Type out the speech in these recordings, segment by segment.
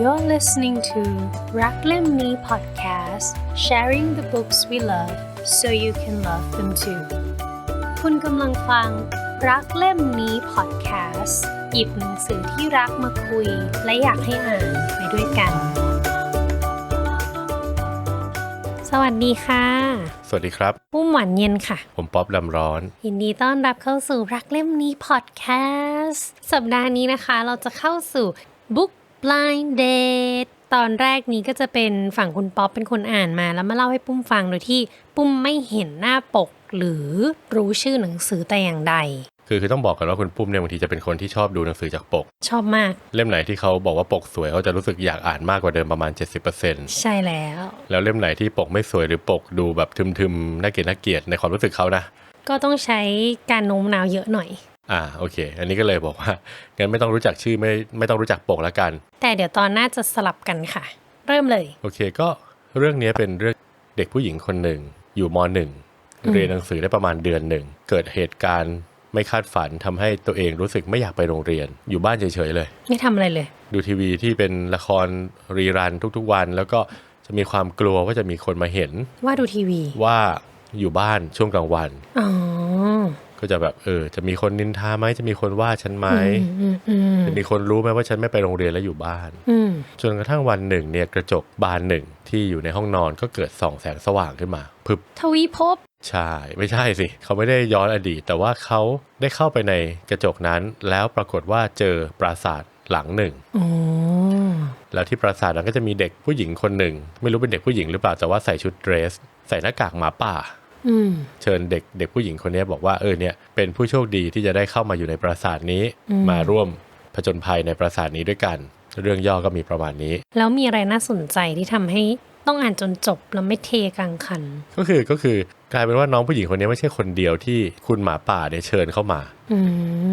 You're listening to รักเล่มนี้ podcast sharing the books we love so you can love them too คุณกำลังฟัง รักเล่มนี้ podcast หยิบหนังสือที่รักมาคุย และอยากให้อ่านไปด้วยกัน สวัสดีค่ะ สวัสดีครับ ปุ้มหวานเย็นค่ะ ผมป๊อบลำร้อน ยินดีต้อนรับเข้าสู่รักเล่มนี้พอดแคสต์สัปดาห์นี้นะคะ เราจะเข้าสู่ Book Blind Date ตอนแรกนี้ก็จะเป็นฝั่งคุณป๊อปเป็นคนอ่านมาแล้วมาเล่าให้ปุ้มฟังโดยที่ปุ้มไม่เห็นหน้าปกหรือรู้ชื่อหนังสือแต่อย่างใด คือคือต้องบอกกันว่าคุณปุ้มเนี่ยบางทีจะเป็นคนที่ชอบดูหนังสือจากปก ชอบมาก เล่มไหนที่เขาบอกว่าปกสวยเขาจะรู้สึกอยากอ่านมากกว่าเดิมประมาณ 70%ใช่แล้ว แล้วเล่มไหนที่ปกไม่สวยหรือปกดูแบบทึมๆน่าเกลียดน่าเกลียดในความรู้สึกเขานะ ก็ต้องใช้การโน้มน้าวเยอะหน่อย อ่าโอเค อันนี้ก็เลยบอกว่างั้นไม่ต้องรู้จักชื่อไม่ไม่ต้องรู้จักปกแล้วกัน แต่เดี๋ยวตอนหน้าจะสลับกันค่ะ เริ่มเลย โอเคก็เรื่องนี้เป็นเรื่องเด็กผู้หญิงคนหนึ่งอยู่มหนึ่งเรียนหนังสือได้ประมาณเดือนหนึ่ง เกิดเหตุการณ์ไม่คาดฝันทำให้ตัวเองรู้สึกไม่อยากไปโรงเรียน อยู่บ้านเฉยๆเลย ไม่ทำอะไรเลย ดูทีวีที่เป็นละครรีรันทุกๆวัน แล้วก็จะมีความกลัวว่าจะมีคนมาเห็น ว่าดูทีวี ว่าอยู่บ้านช่วงกลางวันอ๋อ ก็จะแบบเออ จะมีคนนินทาไหมจะมีคนว่าฉันไหมอืมอืมจะมีคนรู้ไหมว่าฉันไม่ไปโรงเรียนแล้วอยู่บ้านอืมจนกระทั่งวันหนึ่งเนี่ยกระจกบานหนึ่งที่อยู่ในห้องนอนก็เกิดส่องแสงสว่างขึ้นมาพึบทวีภพใช่ไม่ใช่สิ เขาไม่ได้ย้อนอดีต แต่ว่าเขาได้เข้าไปในกระจกนั้น แล้วปรากฏว่าเจอปราสาทหลังหนึ่งอ๋อแล้วที่ปราสาทนั้นก็จะมีเด็กผู้หญิงคนหนึ่ง ไม่รู้เป็นเด็กผู้หญิงหรือเปล่าแต่ว่าใส่ชุดเดรส ใส่หน้ากากหมาป่าอืม เชิญเด็กเด็กผู้หญิงคนนี้บอกว่าเออเนี่ยเป็นผู้โชคดีที่จะได้เข้ามาอยู่ในปราสาทนี้ มาร่วมผจญภัยในปราสาทนี้ด้วยกัน เรื่องย่อก็มีประมาณนี้ แล้วมีอะไรน่าสนใจที่ทำให้ต้องอ่านจนจบแล้วไม่เทกลางคัน ก็คือก็คือกลายเป็นว่าน้องผู้หญิงคนนี้ไม่ใช่คนเดียวที่คุณหมาป่าเนี่ยเชิญเข้ามาอื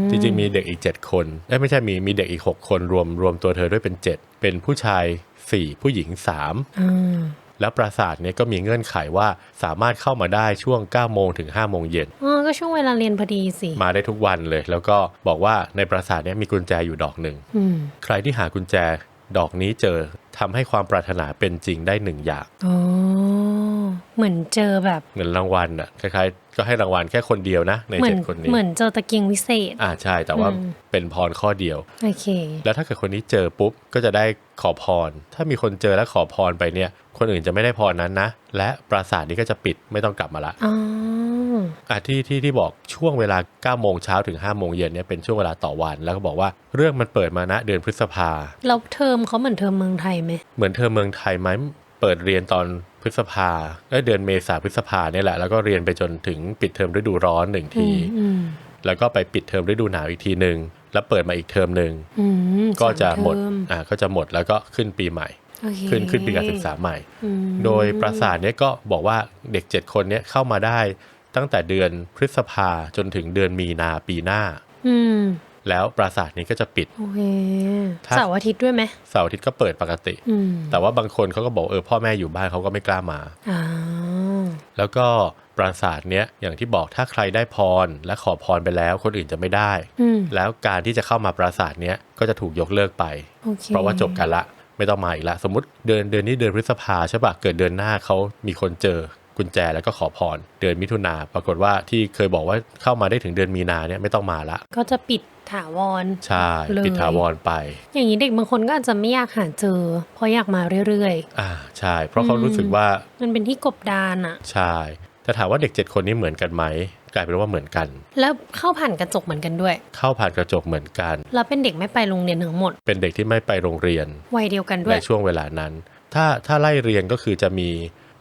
มจริงๆมีเด็กอีก 7 คนเอ้ยไม่ใช่มีมีเด็กอีก 6 คนรวมรวมตัวเธอด้วยเป็น 7 เป็นผู้ชาย 4 ผู้หญิง3อ่า แล้วปราสาทเนี่ยก็มีเงื่อนไขว่าสามารถเข้ามาได้ช่วง9โมงถึง5โมงเย็นอ๋อก็ช่วงเวลาเรียนพอดีสิ มาได้ทุกวันเลย แล้วก็บอกว่าในปราสาทเนี้มีกุญแจอยู่ดอกหนึ่งอืมใครที่หากุญแจดอกนี้เจอ ทำให้ความปรารถนาเป็นจริงได้หนึ่งอย่างอ๋อเหมือนเจอแบบเงินรางวัลอะคล้ายๆ ก็ให้รางวัลแค่คนเดียวนะ ในเหมืเจ็นดคนนี้ เหมือนเจอตะเกียงวิเศษ อ่าใช่ แต่ว่าอืมเป็นพรข้อเดียว โอเค แล้วถ้าเกิดคนนี้เจอปุ๊บ ก็จะได้ขอพร ถ้ามีคนเจอและขอพรไปเนี่ย คนอื่นจะไม่ได้พรนั้นนะ และปราสาทนี้ก็จะปิดไม่ต้องกลับมาละอ๋ออะที่ที่ที่บอกช่วงเวลา9โมงเช้าถึง5โมงเย็นเนี่ยเป็นช่วงเวลาต่อวัน แล้วก็บอกว่าเรื่องมันเปิดมาณเดือนพฤษภาแล้วเทอมเขาเหมือนเทอมเมืองไทยไหม เหมือนเทอมเมืองไทยไหมเปิดเรียนตอนพฤษภาเอ้ยเดือนเมษาพฤษภาเนี่ยแหละ แล้วก็เรียนไปจนถึงปิดเทอมฤดูร้อนหนึ่งอืทีมอืมแล้วก็ไปปิดเทอมฤดูหนาวอีกทีหนึ่งแล้วเปิดมาอีกเทอมหนึ่งอืมก็จะหมดสาเทออ่าก็จะหมดแล้วก็ขึ้นปีใหม่โอเคขึ้นขึ้นปีการศึกษาใหม่อืมโดยปราสาทเนี้ยก็บอกว่าเด็ก 7 คนเนี้ยเข้ามาได้ตั้งแต่เดือนพฤษภาจนถึงเดือนมีนาปีหน้าอืม แล้วปราสาทนี้ก็จะปิดโอเคถ้าเสาร์อาทิตย์ด้วยไหมเสาร์อาทิตย์ก็เปิดปกติอืมแต่ว่าบางคนเขาก็บอกเออพ่อแม่อยู่บ้านเขาก็ไม่กล้ามาอ่าแล้วก็ปราสาทเนี้ยอย่างที่บอกถ้าใครได้พร และขอพรไปแล้วคนอื่นจะไม่ได้อืมแล้วการที่จะเข้ามาปราสาทเนี้ยก็จะถูกยกเลิกไปโอเคเพราะว่าจบกันละไม่ต้องมาอีกละ สมมติเดือนเดือนนี้เดือนพฤษภาใช่ปะเกิดเดือนหน้าเขามีคนเจอ กุญแจแล้วก็ขอพรเดือนมิถุนาปรากฏว่าที่เคยบอกว่าเข้ามาได้ถึงเดือนมีนาเนี่ยไม่ต้องมาละ ก็จะปิดถาวรใช่เลยปิดถาวรไป อย่างนี้เด็กบางคนก็อาจจะไม่อยากหาเจอ เพราะอยากมาเรื่อยอ่าใช่ เพราะเขารู้สึกว่าๆมันเป็นที่กบดานอะใช่แต่ถามว่าเด็กเจ็ดคนนี้เหมือนกันไหมกลายเป็นว่าเหมือนกัน แล้วเข้าผ่านกระจกเหมือนกันด้วย เข้าผ่านกระจกเหมือนกันแล้วเป็นเด็กไม่ไปโรงเรียนทั้งหมด เป็นเด็กที่ไม่ไปโรงเรียนวัยเดียวกันด้วในยช่วงเวลานั้น ถ้าถ้าไล่เรียนก็คือจะมี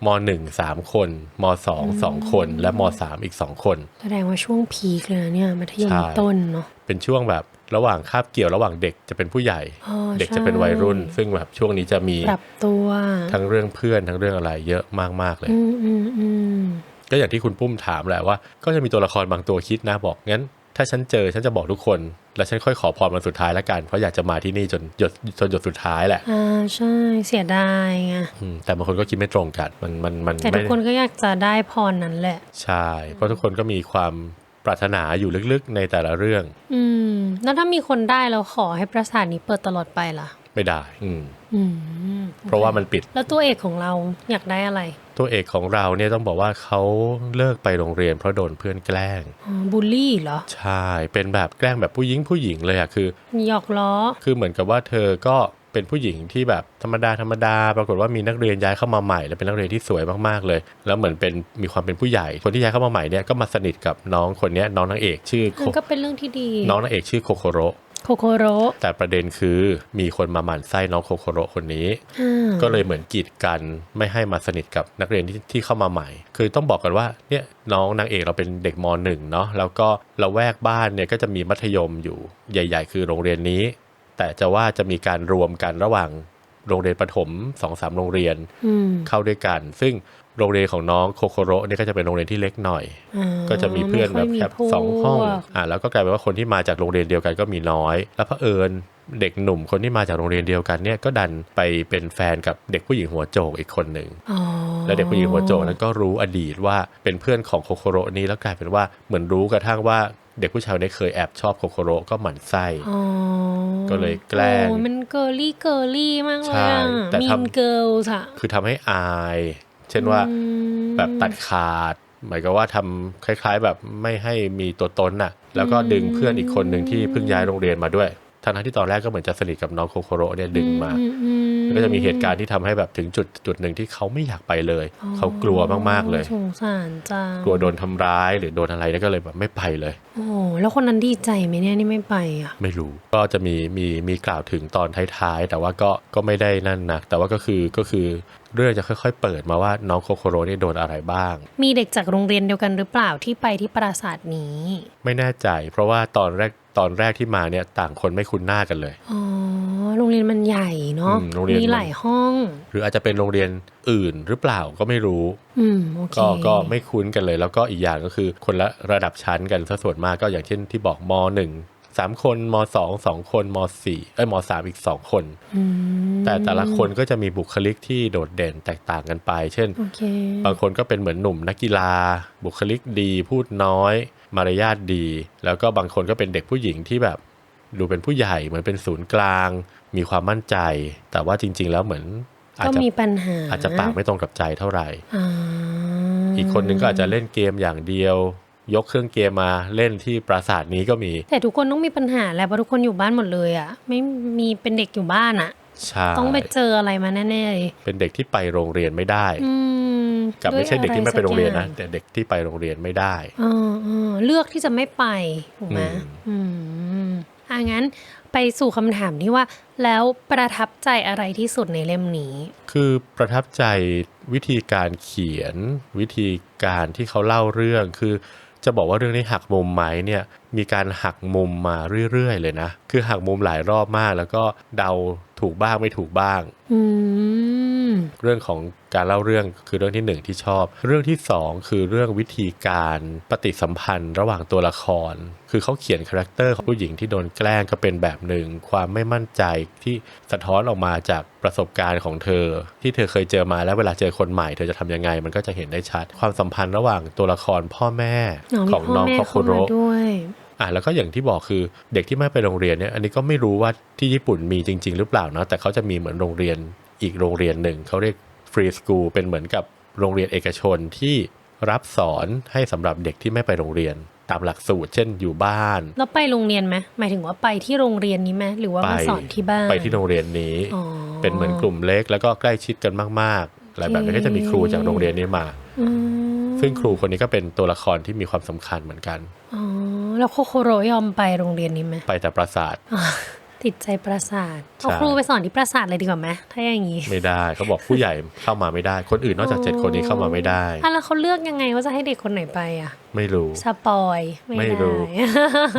ม .1 3คนม .2 2คน และม .3 อีก2คน แสดงว่าช่วงพีคเลยนะเนี่ยมัธยมใช่ต้นเนาะเป็นช่วงแบบระหว่างคาบเกี่ยวระหว่างเด็กจะเป็นผู้ใหญ่อ๋อเด็กจะเป็นวัยรุ่นใช่ซึ่งแบบช่วงนี้จะมีปรับตัวทั้งเรื่องเพื่อนทั้งเรื่องอะไรเยอะมากๆเลยอืมอืมอืมก็อย่างที่คุณปุ้มถามแหละว่า ก็จะมีตัวละครบางตัวคิดนะบอกงั้น ถ้าฉันเจอฉันจะบอกทุกคน แล้วฉันค่อยขอพรวันสุดท้ายแล้วกัน เพราะอยากจะมาที่นี่จนหยดจนหยดสุดท้ายแหละอ่าใช่เสียดายไงอืมแต่บางคนก็คิดไม่ตรงกันมันมันมันแต่ทุไม่กคนก็อยากจะได้พรนั้นแหละ ใช่ เพราะทุกคนก็มีความปรารถนาอยู่ลึกๆในแต่ละเรื่อง อืม แล้วถ้ามีคนได้แล้วขอให้ปราสาทนี้เปิดตลอดไปล่ะ ไม่ได้ อืม อืม เพราะว่ามันปิด แล้วตัวเอกของเราอยากได้อะไรตัวเอกของเราเนี่ยต้องบอกว่าเขาเลิกไปโรงเรียนเพราะโดนเพื่อนแกล้งอ๋อบูลลี่เหรอ ใช่ เป็นแบบแกล้งแบบผู้หญิงผู้หญิงเลยอะคือหยอกล้อ คือเหมือนกับว่าเธอก็เป็นผู้หญิงที่แบบธรรมดาธรรมดา ปรากฏว่ามีนักเรียนย้ายเข้ามาใหม่ และเป็นนักเรียนที่สวยมากๆเลย แล้วเหมือนเป็นมีความเป็นผู้ใหญ่ คนที่ย้ายเข้ามาใหม่เนี่ยก็มาสนิทกับน้องคนเนี้ยน้องนางเอกชื่อโคมันก็เป็นเรื่องที่ดี น้องนางเอกชื่อโคโคโร โคโคโรแต่ประเด็นคือมีคนมาหมั่นไส้น้องโคโคโรคนนี้อ่าก็เลยเหมือนกีดกันไม่ให้มาสนิทกับนักเรียนที่ที่เข้ามาใหม่ คือต้องบอกกันว่าเนี่ยน้องนางเอกเราเป็นเด็กมหนึ่งเนาะแล้วก็เราแวกบ้านเนี่ยก็จะมีมัธยมอยู่ใหญ่ ๆ คือโรงเรียนนี้ แต่จะว่าจะมีการรวมกันระหว่างโรงเรียนประถมสองสามโรงเรียนอืมเข้าด้วยกัน ซึ่ง โรงเรียนของน้องโคโคโรเนี่ยก็จะเป็นโรงเรียนที่เล็กหน่อยอ่าก็จะมีเพื่อนแบบไม่แค่ค่ยมีพวกสองห้องอะแล้วก็กลายเป็นว่าคนที่มาจากโรงเรียนเดียวกันก็มีน้อย แล้วเผอิญเด็กหนุ่มคนที่มาจากโรงเรียนเดียวกันเนี่ยก็ดันไปเป็นแฟนกับเด็กผู้หญิงหัวโจกอีกคนหนึ่งอ๋อแล้วเด็กผู้หญิงหัวโจกนั้นก็รู้อดีตว่าเป็นเพื่อนของโคโคโรนี้แล้วกลายเป็นว่าเหมือนรู้กระทั่งว่าเด็กผู้ชายคนนี้เคยแอบชอบโคโคโรก็หมั่นไส้อ๋อก็เลยแกล้งโอ้มันเกิร์ลี่เกิร์ลี่มากเลยใช่อะแต่มีทำนเกิลส์อะคือทำให้อาย เช่นว่าอืมแบบตัดขาด หมายก็ว่าทำคล้าย ๆ แบบไม่ให้มีตัวตนน่ะ แล้วก็ดึงเพื่อนอีกคนหนึ่งที่เพิ่งย้ายโรงเรียนมาด้วยทั้งๆที่ตอนแรกก็เหมือนจะสนิทกับน้องโคโคโรเนี่ยดึงมาอือืแล้วก็จะมีเหตุการณ์ที่ทำให้แบบถึงจุดจุดหนึ่งที่เขาไม่อยากไปเลย เขากลัวมากๆเลยสงสารจังกลัวโดนทำร้ายหรือโดนอะไรเนี่ยก็เลยแบบไม่ไปเลย โอ้แล้วคนนั้นดีใจไหมเนี่ยนี่ไม่ไปอะ ไม่รู้ก็จะมีมีมีกล่าวถึงตอนท้ายๆ แต่ว่าก็ก็ไม่ได้นั่นนะแต่ว่าก็คือก็คือ เรื่องจะค่อย ๆ เปิดมาว่าน้องโคโคโรนี่โดนอะไรบ้าง มีเด็กจากโรงเรียนเดียวกันหรือเปล่าที่ไปที่ปราสาทนี้ ไม่แน่ใจ เพราะว่าตอนแรกตอนแรกที่มาเนี่ยต่างคนไม่คุ้นหน้ากันเลย อ๋อ โรงเรียนมันใหญ่เนาะ อืมโรงเรียน มีหลายห้อง หรืออาจจะเป็นโรงเรียนอื่นหรือเปล่าก็ไม่รู้ อืม โอเคก็ก็ไม่คุ้นกันเลย แล้วก็อีกอย่างก็คือคนละระดับชั้นกันซะส่วนมากก็อย่างเช่นที่บอกมหนึ่ง สามคนมสองสองคนมสี่เอ้ยมสามอีกสองคนอืมแต่แต่ละคนก็จะมีบุคลิกที่โดดเด่นแตกต่างกันไป เช่นโอเคบางคนก็เป็นเหมือนหนุ่มนักกีฬา บุคลิกดีพูดน้อย มารยาทดี แล้วก็บางคนก็เป็นเด็กผู้หญิงที่แบบดูเป็นผู้ใหญ่เหมือนเป็นศูนย์กลาง มีความมั่นใจ แต่ว่าจริง ๆ แล้วเหมือนอาจก็จะมีปัญหาอาจจะปากไม่ตรงกับใจเท่าไหร่อ่าอีกคนนึงก็อาจจะเล่นเกมอย่างเดียว ยกเครื่องเกมมาเล่นที่ปราสาทนี้ก็มี แต่ทุกคนต้องมีปัญหาแหละเพราะทุกคนอยู่บ้านหมดเลยอะ ไม่มีเป็นเด็กอยู่บ้านอะใช่ต้องไปเจออะไรมาแน่ๆเลยเป็นเด็กที่ไปโรงเรียนไม่ได้อืมกับไม่ใช่เด็กที่ไม่ไปโรงเรียนนะด้วยอแต่เด็กที่ไปโรงเรียนไม่ได้ไรสักอย่างอ่าอ่าเลือกที่จะไม่ไปถูกไหมอืมอืมอะงั้นไปสู่คำถามที่ว่า แล้วประทับใจอะไรที่สุดในเล่มนี้ คือประทับใจวิธีการเขียนวิธีการที่เขาเล่าเรื่องคือ จะบอกว่าเรื่องนี้หักมุมไหมเนี่ยมีการหักมุมมาเรื่อยๆเลยนะ คือหักมุมหลายรอบมากแล้วก็เดาถูกบ้างไม่ถูกบ้าง อืม เรื่องของการเล่าเรื่องคือเรื่องที่หนึ่งที่ชอบ เรื่องที่สองคือเรื่องวิธีการปฏิสัมพันธ์ระหว่างตัวละคร คือเขาเขียนคาแรคเตอร์ของผู้หญิงที่โดนแกล้งก็เป็นแบบหนึ่ง ความไม่มั่นใจที่สะท้อนออกมาจากประสบการณ์ของเธอ ที่เธอเคยเจอมาแล้วเวลาเจอคนใหม่เธอจะทำยังไง มันก็จะเห็นได้ชัด ความสัมพันธ์ระหว่างตัวละครพ่อแม่น้องมีของพ่อน้องแม่คอเข้าคุโรมาด้วยอะแล้วก็อย่างที่บอกคือเด็กที่ไม่ไปโรงเรียนเนี่ยอันนี้ก็ไม่รู้ว่าที่ญี่ปุ่นมีจริง ๆ หรือเปล่าเนาะแต่เขาจะมีเหมือนโรงเรียน อีกโรงเรียนหนึ่ง เขาเรียกฟรีสคูลเป็นเหมือนกับโรงเรียนเอกชนที่รับสอนให้สำหรับเด็กที่ไม่ไปโรงเรียนตามหลักสูตร เช่นอยู่บ้าน แล้วไปโรงเรียนไหมหมายถึงว่าไปที่โรงเรียนนี้ไหมหรือว่าไปมาสอนที่บ้านไปที่โรงเรียนนี้อ๋อเป็นเหมือนกลุ่มเล็ก แล้วก็ใกล้ชิดกันมากๆอะไรแบบนี้ก็จะมีครูจากโรงเรียนนี้มาอืมซึ่งครูคนนี้ก็เป็นตัวละครที่มีความสำคัญเหมือนกันอ๋อแล้วโคโคโรยอมไปโรงเรียนนี้ไหมไปแต่ปราสาทอ๋อ ติดใจปราสาทใช่เอาครูไปสอนที่ปราสาทเลยดีกว่าไหมถ้าอย่างนี้ ไม่ได้เขาบอกผู้ใหญ่เข้ามาไม่ได้ คนอื่นนอกจากเจ็ดคนนี้เข้ามาไม่ได้อะแล้วเขาเลือกยังไงว่าจะให้เด็กคนไหนไปอะ ไม่รู้สปอยไม่ไม่ได้รู้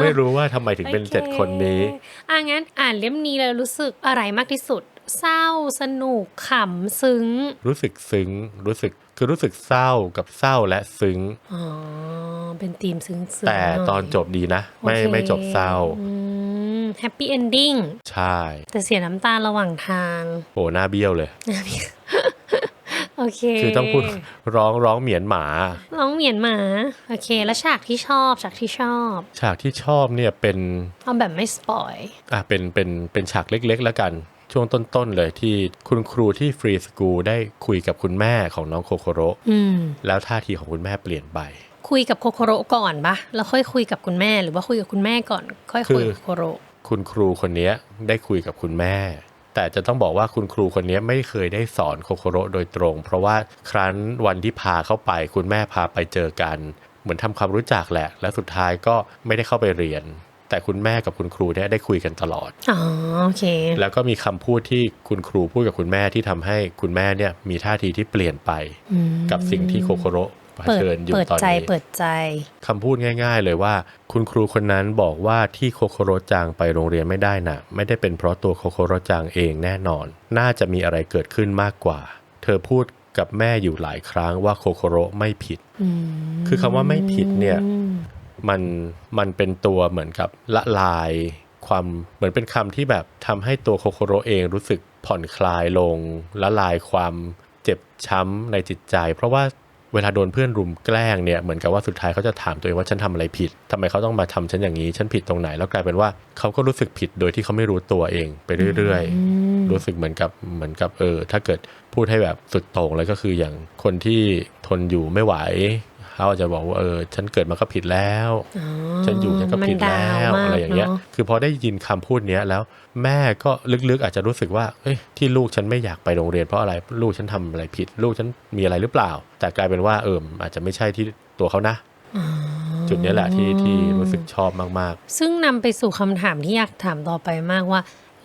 ไม่รู้ว่าทำไมถึงเป็นโอเจ็ดคนนี้อะงั้นอ่านเล่มนี้แล้วรู้สึกอะไรมากที่สุด เศร้าสนุกขำซึ้ง รู้สึกซึ้งรู้สึกคือรู้สึกเศร้ากับเศร้าและซึ้งอ๋อเป็นธีมซึ้งๆแต่หยตอนจบดีนะ ไม่โอเคไม่จบเศร้า แฮปปี้เอนดิ้งใช่ แต่เสียน้ำตาระหว่างทาง โอ้หน้าเบี้ยวเลย โอเค คือต้องพูดร้องร้องเหมียนหมาน้องเหมียนหมา โอเค แล้วฉากที่ชอบ ฉากที่ชอบ ฉากที่ชอบเนี่ยเป็นเอาแบบไม่สปอยอะเป็นเป็นเป็นฉากเล็ก ๆ แล้วกันช่วงต้นๆเลยที่คุณครูที่ฟรีสกูลได้คุยกับคุณแม่ของน้องโคโคโรอืมแล้วท่าทีของคุณแม่เปลี่ยนไป คุยกับโคโคโรก่อนปะแล้วค่อยคุยกับคุณแม่หรือว่าคุยกับคุณแม่ก่อน ค่อยคุยกับโคโคโร คุณครูคนนี้ได้คุยกับคุณแม่ แต่จะต้องบอกว่าคุณครูคนนี้ไม่เคยได้สอนโคโคโรโดยตรง เพราะว่าครั้นวันที่พาเข้าไป คุณแม่พาไปเจอกัน เหมือนทำความรู้จักแหละ และสุดท้ายก็ไม่ได้เข้าไปเรียน แต่คุณแม่กับคุณครูเนี่ยได้คุยกันตลอดอ๋อโอเค แล้วก็มีคำพูดที่คุณครูพูดกับคุณแม่ที่ทำให้คุณแม่เนี่ยมีท่าทีที่เปลี่ยนไปอืมกับสิ่งที่โคโคโร เผเปิดชิญอยู่เปิดตอนใจนี้เปิดใจคำพูดง่าย ๆ เลยว่า คุณครูคนนั้นบอกว่าที่โคโคโรจังไปโรงเรียนไม่ได้น่ะ ไม่ได้เป็นเพราะตัวโคโคโรจังเองแน่นอน น่าจะมีอะไรเกิดขึ้นมากกว่า เธอพูดกับแม่อยู่หลายครั้งว่าโคโคโรไม่ผิดอืมคือคำว่าไม่ผิดเนี่ยอืมมันมันเป็นตัวเหมือนกับละลายความเหมือนเป็นคำที่แบบทำให้ตัวโคโคโรเองรู้สึกผ่อนคลายลงละลายความเจ็บช้ำในจิตใจ เพราะว่า เวลาโดนเพื่อนรุมแกล้งเนี่ยเหมือนกับว่าสุดท้ายเขาจะถามตัวเองว่าฉันทำอะไรผิดทำไมเขาต้องมาทำฉันอย่างนี้ ฉันผิดตรงไหน แล้วกลายเป็นว่าเขาก็รู้สึกผิดโดยที่เขาไม่รู้ตัวเองไปเรื่อยๆ รู้สึกเหมือนกับเหมือนกับเออ ถ้าเกิดพูดให้แบบสุดโต่งเลยก็คืออย่างคนที่ทนอยู่ไม่ไหว เขาอาจจะบอกว่าเออฉันเกิดมาก็ผิดแล้วอ๋อฉันอยู่ฉันก็ผิดมันดาแล้วมากอะไรอย่างเงี้ยนคือพอได้ยินคำพูดเนี้ยแล้วแม่ก็ลึกๆอาจจะรู้สึกว่าเอ้ยที่ลูกฉันไม่อยากไปโรงเรียนเพราะอะไรลูกฉันทำอะไรผิด ลูกฉันมีอะไรหรือเปล่า แต่กลายเป็นว่าเอออาจจะไม่ใช่ที่ตัวเขานะจุดเนี้ยแหละที่ที่รู้สึกชอบมากซึ่งนำไปสู่คำถามที่อยากถามต่อไปมากว่า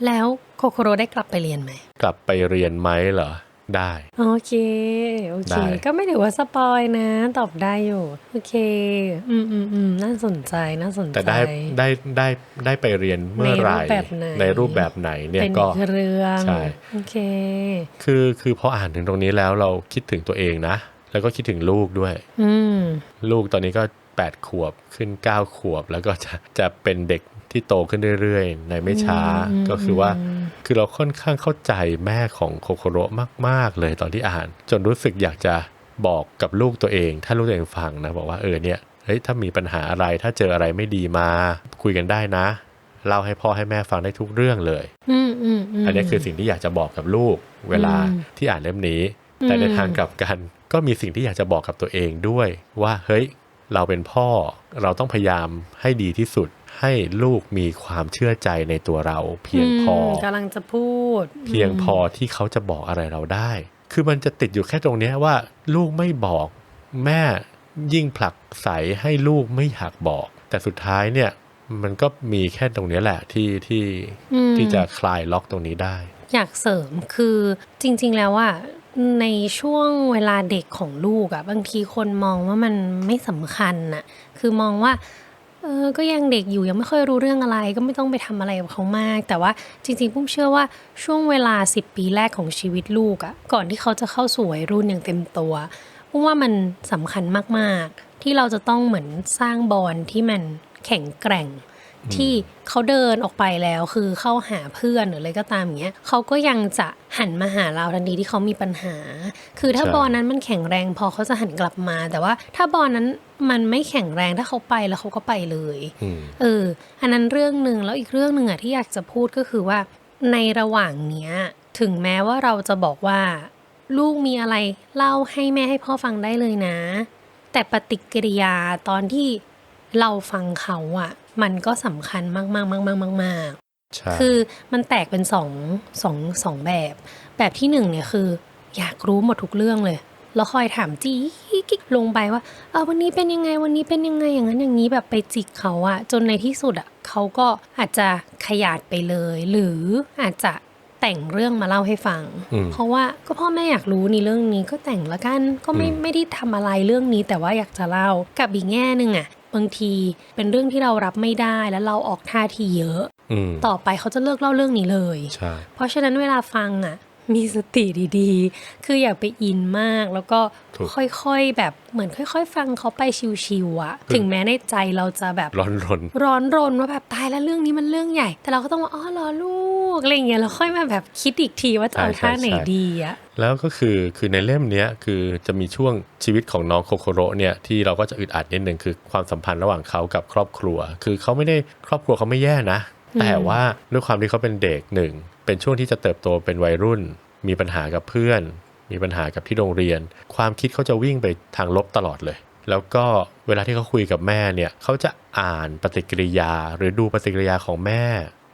แล้วโคโคโรได้กลับไปเรียนไหมๆกลับไปเรียนไหมเหรอ ได้ โอเค โอเค ได้ ก็ไม่ถือว่าสปอยนะ ตอบได้อยู่ โอเค อืมอืมอืมน่าสนใจน่าสนใจ แต่ได้ได้ได้ได้ไปเรียนเมื่อไหร่ในรูปแบบไหน ในรูปแบบไหนเนี่ยเป็นก็ อีกเรื่องใช่ โอเค คือคือพออ่านถึงตรงนี้แล้วเราคิดถึงตัวเองนะ แล้วก็คิดถึงลูกด้วย อืม ลูกตอนนี้ก็ 8 ขวบขึ้น 9 ขวบ แล้วก็จะจะเป็นเด็ก ที่โตขึ้นเรื่อยๆ ในไม่ช้าอืมก็คือว่า คือเราค่อนข้างเข้าใจแม่ของโคโคโรมาก ๆ เลยตอนที่อ่าน จนรู้สึกอยากจะบอกกับลูกตัวเอง ถ้าลูกตัวเองฟังนะ บอกว่าเออเนี่ยเฮ้ยถ้ามีปัญหาอะไรถ้าเจออะไรไม่ดีมา คุยกันได้นะ เล่าให้พ่อให้แม่ฟังได้ทุกเรื่องเลยอืมอืมอืมอันนี้คือสิ่งที่อยากจะบอกกับลูกเวลาอืมที่อ่านเล่มนี้ แต่ในอืมทางกลับกันก็มีสิ่งที่อยากจะบอกกับตัวเองด้วย ว่าเฮ้ยเราเป็นพ่อเราต้องพยายามให้ดีที่สุด ให้ลูกมีความเชื่อใจในตัวเรา เพียงพอมกำลังจะพูด เพียงพอที่เขาจะบอกอะไรเราได้ คือมันจะติดอยู่แค่ตรงเนี้ยว่า ลูกไม่บอก แม่ยิ่งผลักใสให้ลูกไม่อยากบอก แต่สุดท้ายเนี่ย มันก็มีแค่ตรงเนี้ยแหละที่ที่อืมที่จะคลายล็อกตรงนี้ได้ อยากเสริมคือจริง ๆ แล้วว่าในช่วงเวลาเด็กของลูกอะบางทีคนมองว่ามันไม่สำคัญน่ะคือมองว่าเออก็ยังเด็กอยู่ยังไม่ค่อยรู้เรื่องอะไร ก็ไม่ต้องไปทำอะไรกับเขามาก แต่ว่าจริงๆปุ้มเชื่อว่าช่วงเวลา 10 ปีแรกของชีวิตลูกอะก่อนที่เขาจะเข้าสู่วัยรุ่นอย่างเต็มตัวปุ้มว่ามันสำคัญมากๆ ที่เราจะต้องเหมือนสร้างบอลที่มันแข็งแกร่ง ที่เขาเดินออกไปแล้วคือเข้าหาเพื่อนหรืออะไรก็ตามอย่างเงี้ยเขาก็ยังจะหันมาหาเราทันทีที่เขามีปัญหา คือถ้าใช่บอลนั้นมันแข็งแรงพอเขาจะหันกลับมา แต่ว่าถ้าบอลนั้น มันไม่แข็งแรงถ้าเขาไปแล้วเขาก็ไปเลยอืมเออ อันนั้นเรื่องหนึ่งแล้วอีกเรื่องหนึ่งอะที่อยากจะพูดก็คือว่า ในระหว่างเนี้ย ถึงแม้ว่าเราจะบอกว่า ลูกมีอะไรเล่าให้แม่ให้พ่อฟังได้เลยนะ แต่ปฏิกิริยาตอนที่เราฟังเขาอะมันก็สำคัญมากๆๆๆๆๆใช่คือมันแตกเป็นสองสองสองแบบ แบบที่หนึ่งเนี่ยคือ อยากรู้หมดทุกเรื่องเลย แล้วคอยถามจี้กิ๊กลงไปว่าเออวันนี้เป็นยังไงวันนี้เป็นยังไงอย่างนั้นอย่างนี้แบบไปจิกเขาอะจนในที่สุดอะเขาก็อาจจะขยาดไปเลย หรืออาจจะแต่งเรื่องมาเล่าให้ฟังอืมเพราะว่าก็พ่อแม่อยากรู้นี่เรื่องนี้ก็แต่งละกันก็ไม่อืมไม่ได้ทำอะไรเรื่องนี้ แต่ว่าอยากจะเล่ากับอีกแง่หนึ่งอะบางทีเป็นเรื่องที่เรารับไม่ได้แล้วเราออกท่าทีเยอะอืมต่อไปเขาจะเลิกเล่าเรื่องนี้เลยใช่เพราะฉะนั้นเวลาฟังอะ มีสติดีๆ คืออย่าไปอินมาก แล้วก็ถูก ค่อยๆ แบบเหมือนค่อย ๆ ฟังเขาไปชิวๆอะถึงแม้ในใจเราจะแบบ ร้อนรน ร้อนรนว่าแบบตายแล้วเรื่องนี้มันเรื่องใหญ่ แต่เราก็ต้องว่าอ๋อเหรอลูกอะไรอย่างเงี้ยแล้วค่อยมาแบบคิดอีกทีว่าจะเอาใช่ท่าใช่ไหนใช่ ดีอะแล้วก็คือคือในเล่มเนี้ยคือจะมีช่วงชีวิตของน้องโคโคโรเนี่ยที่เราก็จะอึดอัดนิดนึงคือความสัมพันธ์ระหว่างเขากับครอบครัว คือเขาไม่ได้ครอบครัวเขาไม่แย่นะ แต่ว่าด้วยความที่เขาเป็นเด็กหนึ่ง เป็นช่วงที่จะเติบโตเป็นวัยรุ่น มีปัญหากับเพื่อน มีปัญหากับที่โรงเรียน ความคิดเขาจะวิ่งไปทางลบตลอดเลย แล้วก็เวลาที่เขาคุยกับแม่เนี่ยเขาจะอ่านปฏิกิริยา หรือดูปฏิกิริยาของแม่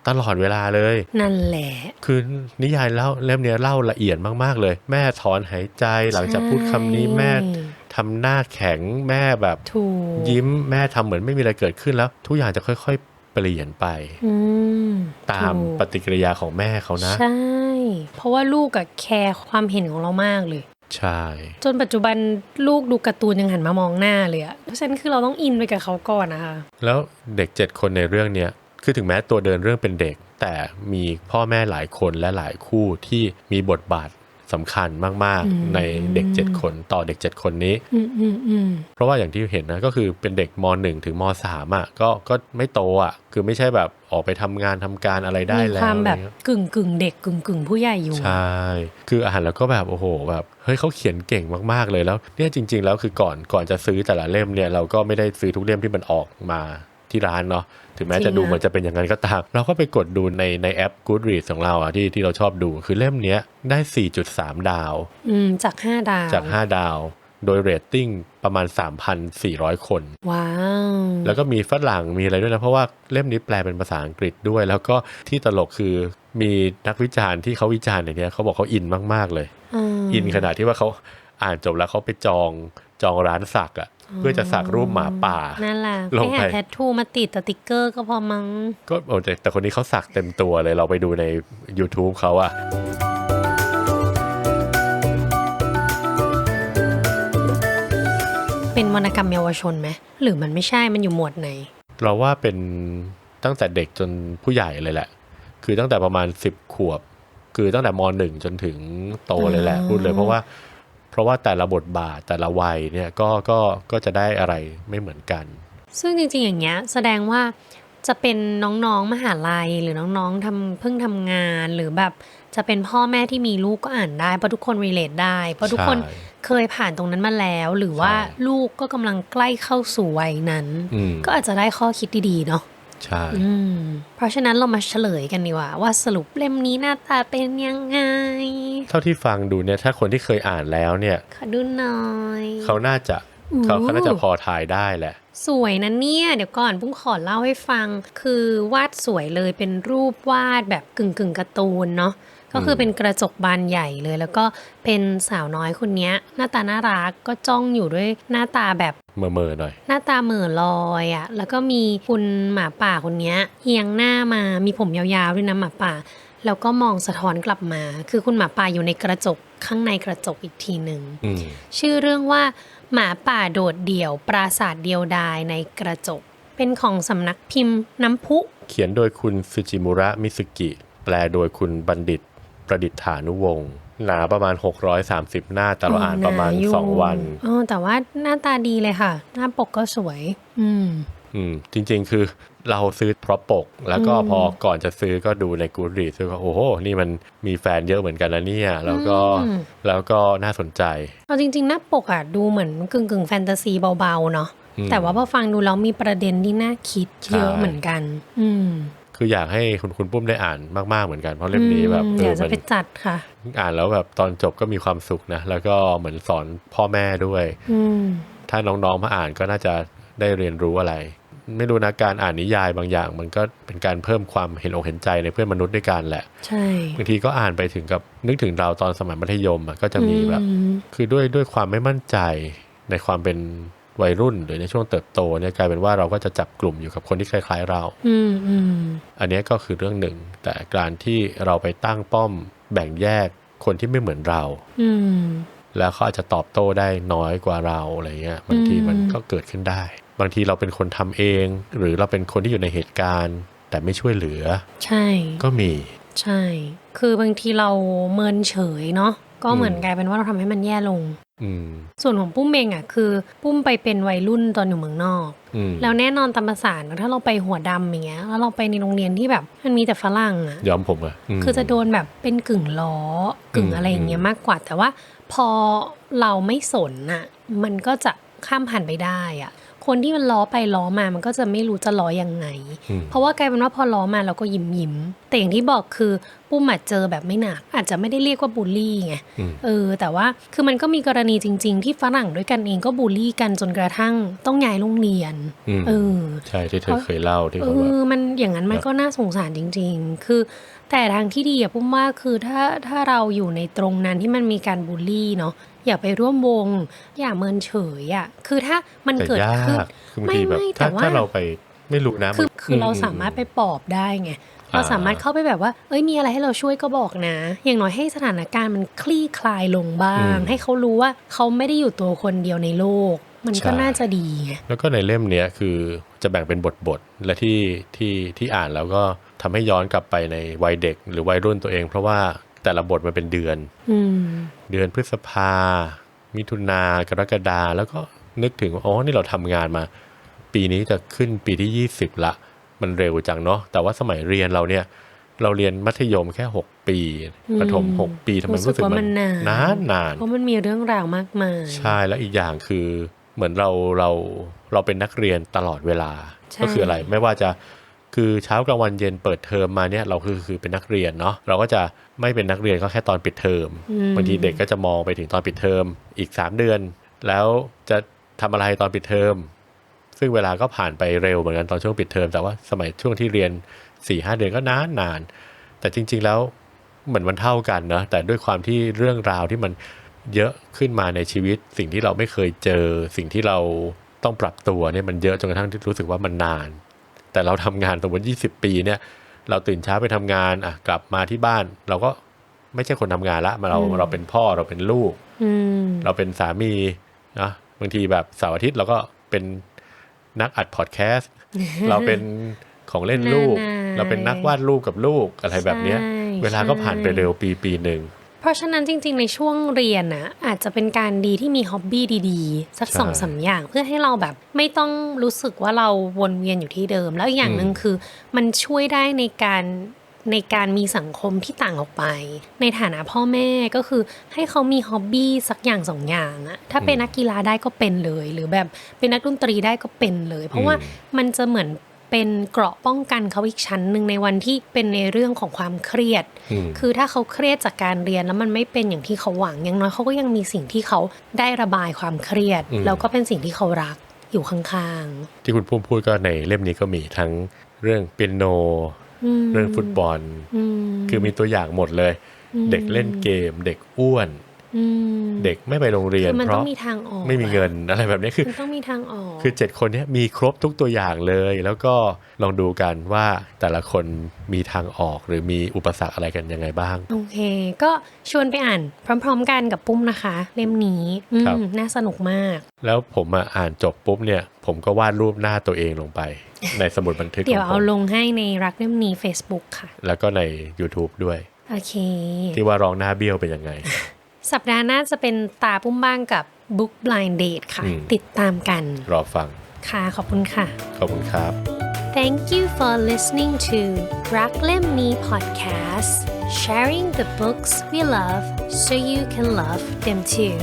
ตลอดเวลาเลย นั่นแหละ คือนิยายเล่าเล่มเนี้ยเล่าละเอียดมากๆเลย แม่ถอนหายใจหลังจากพูดคำนี้แม่ทำหน้าแข็งแม่แบบถูกยิ้มแม่ทำเหมือนไม่มีอะไรเกิดขึ้นแล้ว ทุกอย่างจะค่อย ๆ เปลี่ยนไปอืมตามถูกปฏิกิริยาของแม่เขานะ ใช่ เพราะว่าลูกอะแคร์ความเห็นของเรามากเลย ใช่ จนปัจจุบันลูกดูการ์ตูนยังหันมามองหน้าเลยอะเพราะฉะนั้นคือเราต้องอินไปกับเขาก่อนนะคะ แล้วเด็กเจ็ดคนในเรื่องเนี้ยคือถึงแม้ตัวเดินเรื่องเป็นเด็ก แต่มีพ่อแม่หลายคนและหลายคู่ที่มีบทบาท สำคัญมากอืมๆในเด็กเจ็ดคนต่อเด็กเจ็ดคนนี้อืมอืมอืมเพราะว่าอย่างที่เห็นนะก็คือเป็นเด็กม .1 ถึงม .3 อะก็ก็ไม่โตอะ คือไม่ใช่แบบออกไปทำงานทำการอะไรได้มีแล้วความแบบอะไรเงี้ยกึ่งกึ่งเด็กกึ่งกึ่งผู้ใหญ่อยู่ ใช่ คืออาหารแล้วก็แบบโอ้โหแบบเฮ้ยเขาเขียนเก่งมากๆเลยแล้วเนี่ยจริง ๆ แล้วคือก่อนก่อนจะซื้อแต่ละเล่มเนี่ยเราก็ไม่ได้ซื้อทุกเล่มที่มันออกมาที่ร้านเนาะ ถึงแม้จริงจะดูอะเหมือนจะเป็นอย่างนั้นก็ตาม เราก็ไปกดดูในในแอป Goodreads ของเราอะที่ที่เราชอบดูคือเล่มเนี้ยได้ 4.3 ดาวอืมจากห้าดาว จาก 5 ดาว โดยเรตติ้งประมาณ 3,400 คน ว้าว แล้วก็มีฝรั่งมีอะไรด้วยนะ เพราะว่าเล่มนี้แปลเป็นภาษาอังกฤษด้วย แล้วก็ที่ตลกคือมีนักวิจารณ์ที่เขาวิจารณ์ในเนี้ยเขาบอกเขาอินมาก ๆ เลยมอินขนาดที่ว่าเขาอ่านจบแล้วเขาไปจองจองร้านสักอะ เพื่อจะสักรูปหมาป่านั่นแหละลไปงไปหาแทททูมาติดสติกเกอร์ก็พอมั้งก็โอ้แต่แต่คนนี้เขาสักเต็มตัวเลยเราไปดูใน YouTube เขาอะเป็นวรรณกรรมเยาวชนไหมหรือมันไม่ใช่มันอยู่หมวดไหน เราว่าเป็นตั้งแต่เด็กจนผู้ใหญ่เลยแหละ คือตั้งแต่ประมาณ10ขวบ คือตั้งแต่มหนึ่งจนถึงโตเลยแหละอ่าพูดเลยเพราะว่า เพราะว่าแต่ละบทบาทแต่ละวัยเนี่ยก็ก็ก็จะได้อะไรไม่เหมือนกัน ซึ่งจริงๆอย่างเงี้ยแสดงว่าจะเป็นน้องๆมหาลัยหรือน้องๆทำเพิ่งทำงานหรือแบบจะเป็นพ่อแม่ที่มีลูกก็อ่านได้เพราะทุกคน relate ได้ เพราะทุกคนใช่เคยผ่านตรงนั้นมาแล้ว หรือว่าใช่ลูกก็กำลังใกล้เข้าสู่วัยนั้นอืมก็อาจจะได้ข้อคิดดีๆเนาะ ใช่อืมเพราะฉะนั้นเรามาเฉลยกันดีกว่า ว่าสรุปเล่มนี้หน้าตาเป็นยังไง เท่าที่ฟังดูเนี่ยถ้าคนที่เคยอ่านแล้วเนี่ยขอดูหน่อย เขาน่าจะอู้เขาเขาน่าจะพอทายได้แหละ สวยนะเนี่ย เดี๋ยวก่อนปุ้งขอเล่าให้ฟัง คือวาดสวยเลยเป็นรูปวาดแบบกึ่งกึ่งๆการ์ตูนเนาะก็คือเป็นกระจกบานใหญ่เลย แล้วก็เป็นสาวน้อยคนเนี้ยหน้าตาน่ารักก็จ้องอยู่ด้วยหน้าตาแบบ เมื่อเมื่อๆหน่อย หน้าตาเหม่อลอยอะ่ะ แล้วก็มีคุณหมาป่าคนเนี้ยเอียงหน้ามามีผมยาวๆด้วยนะหมาป่า แล้วก็มองสะท้อนกลับมา คือคุณหมาป่าอยู่ในกระจกข้างในกระจกอีกทีหนึ่งอืมชื่อเรื่องว่า หมาป่าโดดเดี่ยว ปราสาทเดียวดายในกระจก เป็นของสำนักพิมพ์น้ำพุ เขียนโดยคุณซูจิมุระมิสุกิ แปลโดยคุณบัณฑิต ประดิษฐานุวงศ์ หนาประมาณ 630 หน้าแต่เราอ่านประมาณหอยู่2วันอ๋อแต่ว่าหน้าตาดีเลยค่ะ หน้าปกก็สวย อืม อืม จริง ๆ คือเราซื้อเพราะปก แล้วก็อืมพอก่อนจะซื้อก็ดูในกูรีซื้อก็โอ้โห นี่มันมีแฟนเยอะเหมือนกันนะเนี่ย แล้วก็อืมแล้วก็น่าสนใจเอาจริง ๆ หน้าปกอะ ดูเหมือนกึ่งกึ่งๆแฟนตาซีเบา ๆ เนาะอืมแต่ว่าพอฟังดูแล้วมีประเด็นที่น่าคิดเยอะใช่เหมือนกัน อืม คืออยากให้คุณคุณปุ้มได้อ่านมากๆเหมือนกันเพราะเล่มนี้แบบอืมเออยาอกจะมันไปจัดค่ะ อ่านแล้วแบบตอนจบก็มีความสุขนะ แล้วก็เหมือนสอนพ่อแม่ด้วยอืมถ้าน้องๆมาอ่านก็น่าจะได้เรียนรู้อะไร ไม่รู้นะการอ่านนิยายบางอย่าง มันก็เป็นการเพิ่มความเห็นอกเห็นใจในเพื่อนมนุษย์ด้วยกันแหละ ใช่บางทีก็อ่านไปถึงกับนึกถึงเราตอนสมัยมัธยมอะก็จะมีแบบอืมคือด้วยด้วยความไม่มั่นใจในความเป็น วัยรุ่นหรือในช่วงเติบโตเนี่ยกลายเป็นว่าเราก็จะจับกลุ่มอยู่กับคนที่คล้าย ๆ เราอืมอืมอันเนี้ยก็คือเรื่องหนึ่ง แต่การที่เราไปตั้งป้อมแบ่งแยกคนที่ไม่เหมือนเราอืมแล้วเขาอาจจะตอบโต้ได้น้อยกว่าเราอะไรเงี้ยบางทีมันก็เกิดขึ้นได้ บางทีเราเป็นคนทำเอง หรือเราเป็นคนที่อยู่ในเหตุการณ์ แต่ไม่ช่วยเหลือ ใช่ ก็มี ใช่ คือบางทีเราเมินเฉยเนาะ ก็เหมือนอืมกลายเป็นว่าเราทำให้มันแย่ลงอืมส่วนของปุ้มเองอะคือ ปุ้มไปเป็นวัยรุ่นตอนอยู่เมืองนอกอืมแล้วแน่นอนตามภาษาเนอะถ้าเราไปหัวดำอย่างเงี้ยแล้วเราไปในโรงเรียนที่แบบมันมีแต่ฝรั่งอะยอมผมอะมคือจะโดนแบบเป็นกึ่งล้อกึ่งอืมอะไรอย่างเงี้ยอืมมากกว่า แต่ว่าพอเราไม่สนน่ะ มันก็จะข้ามผ่านไปได้อะ คนที่มันล้อไปล้อมามันก็จะไม่รู้จะล้อยังไงอืมเพราะว่ากลายเป็นว่าพอล้อมาเราก็ยิ้มยิ้มๆแต่อย่างที่บอกคือปุ้มอาจเจอแบบไม่หนัก อาจจะไม่ได้เรียกว่าบูลลี่ไงอืมเออ แต่ว่าคือมันก็มีกรณีจริง ๆ ที่ฝรั่งด้วยกันเองก็บูลลี่กันจนกระทั่งต้องย้ายโรงเรียนอืมเออใช่ที่เธอเคยเล่าที่เอเขาแบบอมันอย่างนั้นมันเนอะก็น่าสงสารจริง ๆ คือแต่ทางที่ดีอะปุ้มว่าคือถ้าถ้าเราอยู่ในตรงนั้นที่มันมีการบูลลี่เนาะ อย่าไปร่วมวง อย่าเมินเฉยอะคือถ้ามันแต่เกิดยาขึ้นกคือบางทีแบบไม่ไม่ถ้าแต่ว่าถ้าเราไปไม่รู้นะคือมันคือเราสามารถไปปลอบได้ไงเราอ่าสามารถเข้าไปแบบว่า เอ้ย มีอะไรให้เราช่วยก็บอกนะ อย่างน้อยให้สถานการณ์มันคลี่คลายลงบ้าง ให้เขารู้ว่าเขาไม่ได้อยู่ตัวคนเดียวในโลก มันก็น่าจะดีไงแล้วก็ในเล่มเนี้ยคือจะแบ่งเป็นบทบทๆและที่ที่ที่อ่านแล้วก็ทำให้ย้อนกลับไปในวัยเด็กหรือวัยรุ่นตัวเอง เพราะว่า แต่ละบทมันเป็นเดือนอืมเดือนพฤษภา มิถุนากรกฎาแล้วก็นึกถึงว่าอ๋อนี่เราทำงานมา ปีนี้จะขึ้นปีที่ 20 ละ มันเร็วจังเนาะแต่ว่าสมัยเรียนเราเนี่ย เราเรียนมัธยมแค่ 6 ปีอืมประถม 6 ปีทำไมรู้สึรู้กสึกว่ามัมันนนานนานนานเพราะมันมีเรื่องราวมากมายใช่แล้วอีกอย่างคือเหมือนเราเราเราเป็นนักเรียนตลอดเวลาใช่ก็คืออะไรไม่ว่าจะ คือเช้ากลางวันเย็นเปิดเทอมมาเนี่ยเราคือคือเป็นนักเรียนเนาะเราก็จะไม่เป็นนักเรียนก็แค่ตอนปิดเทอมอืมบางทีเด็กก็จะมองไปถึงตอนปิดเทอมอีก 3 เดือน แล้วจะทำอะไรตอนปิดเทอมซึ่งเวลาก็ผ่านไปเร็วเหมือนกันตอนช่วงปิดเทอมแต่ว่าสมัยช่วงที่เรียน4ี่หเดือนก็นานนานๆแต่จริง ๆแล้วเหมือนมันเท่ากันเนาะแต่ด้วยความที่เรื่องราวที่มันเยอะขึ้นมาในชีวิต สิ่งที่เราไม่เคยเจอ สิ่งที่เราต้องปรับตัวเนี่ยมันเยอะจนกระทั่งที่รู้สึกว่ามันนาน แต่เราทำงานสมมติ20 ปีเนี่ย เราตื่นเช้าไปทำงานอะกลับมาที่บ้าน เราก็ไม่ใช่คนทำงานละมาเราอืมเราเป็นพ่อเราเป็นลูกอืมเราเป็นสามีนะบางทีแบบเสาร์อาทิตย์เราก็เป็นนักอัดพอดแคสต์เราเป็นของเล่นลูกนานๆเราเป็นนักวาดรูปกับลูกอะไรแบบเนี้ยใช่เวลาก็ผ่านไปใช่เร็วปีปีหนึ่ง เพราะฉะนั้นจริง ๆ ในช่วงเรียนนะอาจจะเป็นการดีที่มีฮ็อบบี้ดีๆ สักใช่สองสามอย่างเพื่อให้เราแบบไม่ต้องรู้สึกว่าเราวนเวียนอยู่ที่เดิม แล้วอีกอย่างหนึ่งอืมคือ มันช่วยได้ในการในการมีสังคมที่ต่างออกไป ในฐานะพ่อแม่ก็คือให้เขามีฮ็อบบี้สักอย่างสองอย่างอะถ้าเป็นนักกีฬาได้ก็เป็นเลย หรือแบบเป็นนักดนตรีได้ก็เป็นเลย เพราะว่ามันจะเหมือน เป็นเกราะป้องกันเขาอีกชั้นหนึ่งในวันที่เป็นในเรื่องของความเครียดอืมคือถ้าเขาเครียดจากการเรียนแล้วมันไม่เป็นอย่างที่เขาหวังอย่างน้อยเขาก็ยังมีสิ่งที่เขาได้ระบายความเครียดอืมแล้วก็เป็นสิ่งที่เขารักอยู่ข้างที่คุณพุ่มพูดก็ในเล่มนี้ก็มีทั้งเรื่องเปียโนๆอืมเรื่องฟุตบอลอืมคือมีตัวอย่างหมดเลยอืมเด็กเล่นเกม เด็กอ้วนอืม เด็กไม่ไปโรงเรียนคือมันเพต้อราะงมีทางออกไม่มีเงินอะไรแบบนี้คือมันต้องมีทางออกคือเจ็ดคนเนี้ยมีครบทุกตัวอย่างเลย แล้วก็ลองดูกันว่าแต่ละคนมีทางออกหรือมีอุปสรรคอะไรกันยังไงบ้าง โอเค ก็ชวนไปอ่านพร้อม ๆ กันกับปุ้มนะคะ เล่มนี้อืมครับน่าสนุกมาก แล้วผมอะอ่านจบปุ๊บเนี่ย ผมก็วาดรูปหน้าตัวเองลงไป ในสมุดบันทึกขเดี๋ยวองผเอามลงให้ในรักเล่มนี้ Facebook ค่ะ แล้วก็ใน YouTube ด้วยโอเค ที่ว่าร้องหน้าเบี้ยวเป็นยังไง สัปดาห์หน้าจะเป็นตาปุ้มบ้างกับ Book Blind Date ค่ะ อืม ติดตามกัน รอฟัง ค่ะ ขอบคุณค่ะ ขอบคุณครับ Thank you for listening to รักเล่มนี้ podcast sharing the books we love so you can love them too